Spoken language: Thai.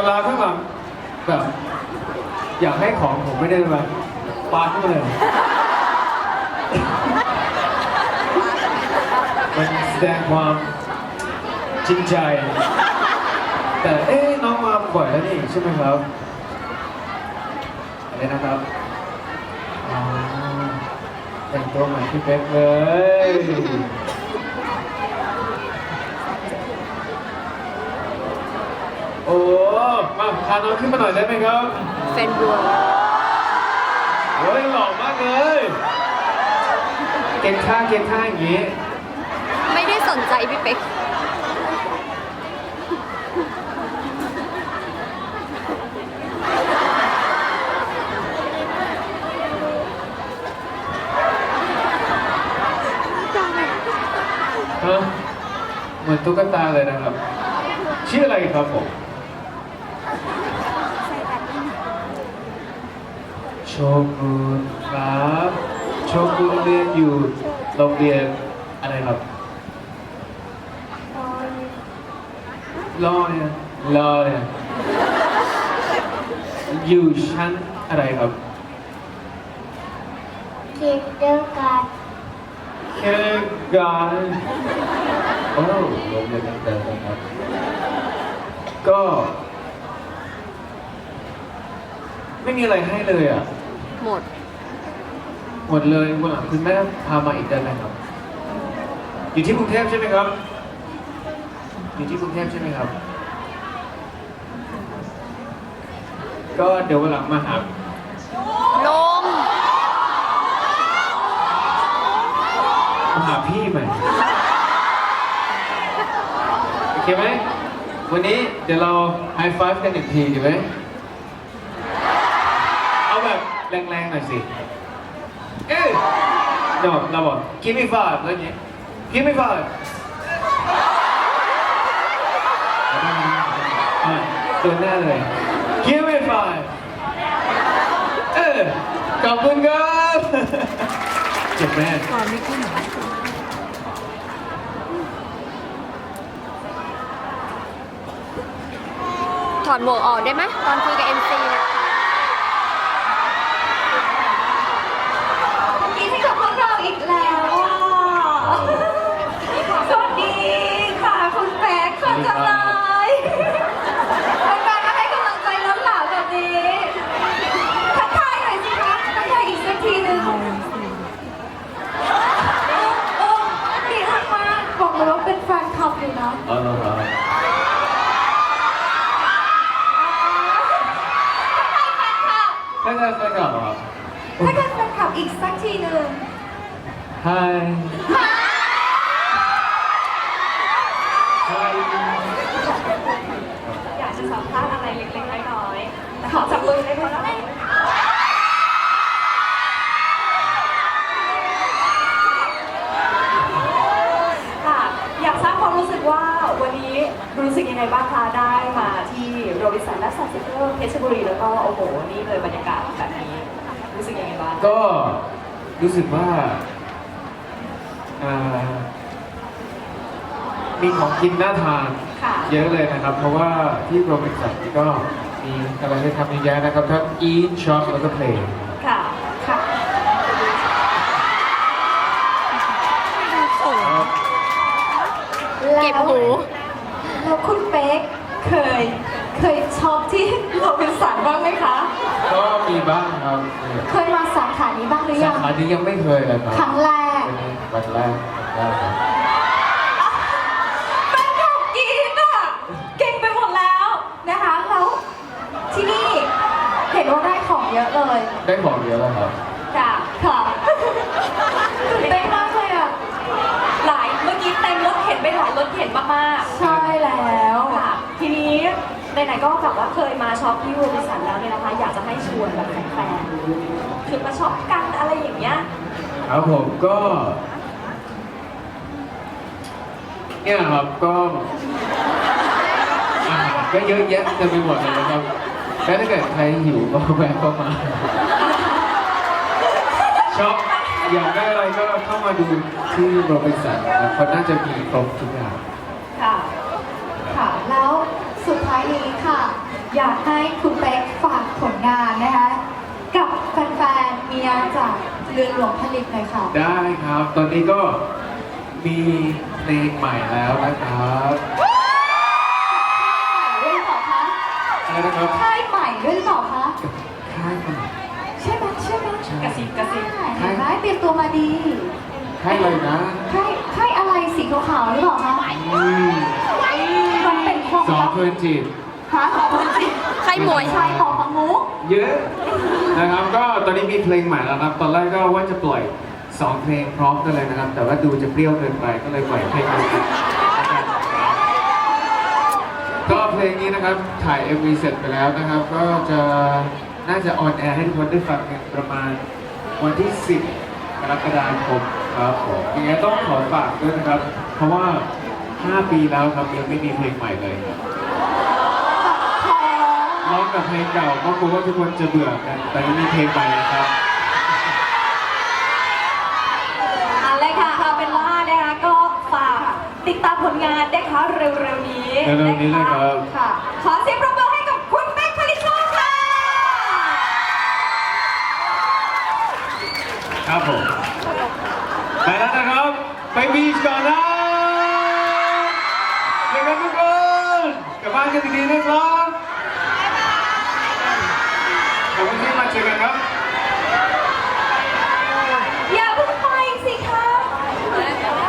เวลาข้างหลังแบบอยากให้ของผมไม่ได้แบบปาขึ้นมาเลยมันแสดงความจริงใจ แต่เอ๊ะน้องมาบ่อยแล้วนี่ใช่ไหมครับอะไรนะครับแต่งตัวเหมือนพี่เป๊กเลย โอ้ มา พาน้องขึ้นมาหน่อยได้ไหมครับเฟนบัวโอ้ยหล่อมากเลย เก่งท่าเก่งท่าอย่างนี้ ไม่ได้สนใจพี่เป๊กฮะเหมือนตุ๊กตาเลยนะครับ ชื่ออะไรครับผม โช กุนครับโชกุนเรียนอยู่โรงเรียนอะไรครับรอเนี่ยรอเนี่ยอยู่ชั้นอะไรครับคิดเดอร์การเคการโอ้โรงเรียนเดิมนะครับก็ ไม่มีอะไรให้เลยอะ หมด หมดเลยวันหลังคุณแม่พามาอีกได้ไหมครับ อยู่ที่กรุงเทพใช่ไหมครับ อยู่ที่กรุงเทพใช่ไหมครับ ก็เดี๋ยววันหลังมาหาลง มาหาพี่ใหม่โอเคไหมวันนี้เดี๋ยวเราไฮไฟฟ์กันหนึ่งทีดีไหมเอา แรงๆหน่อยสิ เอ้ยเดี๋ยวเราบอก give me five แล้วอย่างนี้ give me five อะโดนหน้าเลย give me five เออขอบคุณครับเจ็บแม่ถอดหมวกออกได้ไหมตอนคุยกับเนี่ยกินให้กับพวกเราอีกแล้วอะสวัสดีค่ะ คุณแป๊กคนจะลายเป็นการมาให้กำลังใจล้นหลามแบบนี้ทักทายหน่อยสิคะทักทายอีกสักทีหนึ่งโอ้ดีมากมากบอกเลยว่าเป็นแฟนคลับ อยู่เนาะอ๋อเหรอครับทักทายแฟนคลับถ้าจะไปกลับเหรอครับทักทายแฟนคลับอีกสักทีหนึ่ง Hi Hi อยากจะสัมภาษณ์อะไรเล็กๆน้อยๆขอจับมือได้ไหมคะ อยากทราบความรู้สึกว่าวันนี้ รู้สึกยังไงบ้างคะได้มาที่โรบินสันและซันเซ็ตเตอร์เพชรบุรีแล้วก็โอ้โหนี่เลยบรรยากาศแบบนี้ รู้สึกยังไงบ้างก็รู้สึกว่าอ่ามีของกินน่าทานค่ะ เยอะเลยนะครับ เพราะว่าที่โรบินสันนี่ก็มีอะไรให้ทำเยอะแยะนะครับทั้ง eat shop แล้วก็ play ค่ะ ค่ะครับเก็บหู แล้วคุณเป๊กเคยเคยช็อปที่โรบินสันบ้างไหมคะ ก็มีบ้างครับเคยมาสาขานี้บ้างหรือยัสางขานี้ยังไม่เคยเลยครับครั้งแรกวันนี้วันแรกวันแรกครับแฟนคลับกรีดอะเก่งไปหมดแล้วนะคะแล้วที่นี่เห็นว่าได้ของเยอะเลย ได้ของเยอะแล้วครับ จ้ะค่ะตื่นเต้นมากเลยอะ หลายเมื่อกี้เต็มรถเข็นไปหลายรถเข็นมากๆ ใช่แล้วค่ะ ทีนี้ไหนๆ ก็แบบว่าเคยมาช็อปที่โรบินสันแล้วเนี่ยนะคะ อยากจะให้ชวนแบบแฟนๆคือมาช็อปกันอะไรอย่างเงี้ย ครับผมก็เนี่ยครับก็อาหารก็เยอะแยะเต็มไปหมดเลยนะครับแล้วถ้าเกิดใครหิวก็แวะเข้ามาช็อปอยากได้อะไรก็เข้ามาดูที่โรบินสันนะครับเขาน่าจะมีครบทุกอย่าง ค่ะ ค่ะ แล้วสุดท้ายายนี้ค่ะ อยากให้คุณเป๊กฝากผลงานนะคะ กับแฟนๆเมียจากเรือนหลวงผลิตหน่อยค่ะ ได้ครับ ตอนนี้ก็มีเพลงใหม่แล้วนะครับด้วยหรือเปล่าคะอะไรนะครับค่ายใหม่ด้วยหรือเปล่าคะ ค่ายใหม่ ใช่ไหมใช่ไหมกระซิบกระซิบเห็นไหมเตรียมตัวมาดีค่ายอะไรนะ ค่ายค่ายอะไรสีขาวๆหรือเปล่าคะ อืมมันเป็น ความสองลับเพื่อนจีบฮะของจริงใครหมวยชายของปังมุกเยอะนะครับ ก็ตอนนี้มีเพลงใหม่แล้วนะครับ ตอนแรกก็ว่าจะปล่อยสองเพลงพร้อมกันเลยนะครับ แต่ว่าดูจะเปรี้ยวเกินไปก็เลยปล่อยเพลงเดียวกันก็เพลงนี้นะครับถ่าย MV เสร็จไปแล้วนะครับ ก็จะน่าจะออนแอร์ให้ทุกคนได้ฟังกันประมาณวันที่ 10กรกฎาคมครับผมยังไงต้องขอฝากด้วยนะครับ เพราะว่า 5 ปีแล้วครับยังไม่มีเพลงใหม่เลยครับ ร้องกับเพลงเก่าก็กลัวว่าทุกคนจะเบื่อกัน แต่ยังมีเพลงใหม่นะครับ เอาเลยค่ะเอาเป็นว่านะคะก็ฝากติดตามผลงานได้ค่ะเร็วๆนี้เร็วๆนี้เลยครับ ค่ะขอเสียงปรบมือให้กับคุณเป๊กผลิตโชคค่ะ ครับผมไปแล้วนะครับ ไปบีชก่อนนะเจอกันทุกคนกลับบ้านกันดีๆนะครับ ขอบคุณที่มาเจอกันครับ